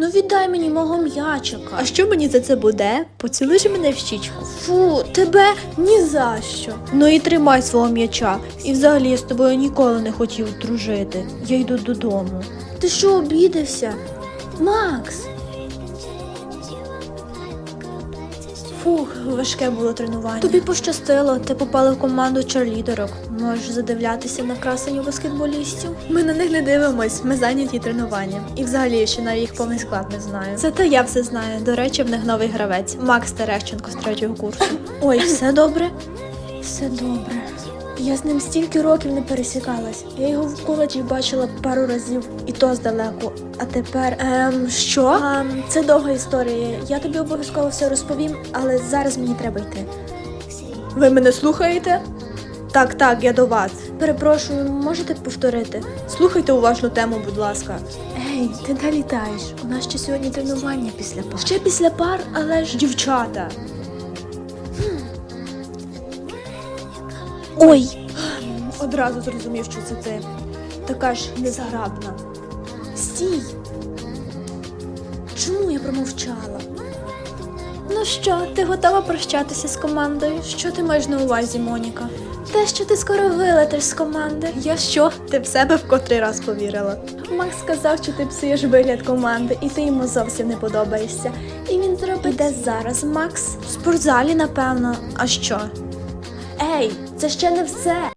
Ну віддай мені мого м'ячика. А що мені за це буде? Поцілуєш мене в щічку. Фу, тебе ні за що. Ну і тримай свого м'яча. І взагалі я з тобою ніколи не хотів дружити. Я йду додому. Ти що обідався? Макс, Фух, важке було тренування. тобі пощастило, ти попала в команду черлідерок. Можеш задивлятися на красеню баскетболістів. Ми на них не дивимось, ми зайняті тренуванням. І взагалі ще навіть їх повний склад не знаю. Зате я все знаю. До речі, в них новий гравець Макс Терещенко з третього курсу. Ой, все добре? Все добре. Я з ним стільки років не пересікалась. Я його в коледжі бачила пару разів, і то здалеку. А тепер. Ем, що? А, це довга історія. Я тобі обов'язково все розповім, але зараз мені треба йти. Ви мене слухаєте? Так, так, я до вас. Перепрошую, можете повторити? Слухайте уважну тему, будь ласка. Ей, ти де літаєш? У нас ще сьогодні тренування після пар. Ще після пар, але ж. Дівчата. Ой! Одразу зрозумів, що це ти. Така ж незаграбна. Стій! Чому я промовчала? Ну що, ти готова прощатися з командою? Що ти маєш на увазі, Моніка? Те, що ти скоро вилетиш з команди. Я що? Ти в себе в котрий раз повірила? Макс сказав, що ти псуєш вигляд команди, і ти йому зовсім не подобаєшся. І він зробить де зараз, Макс? В спортзалі, напевно. А що? Ей, це ще не все.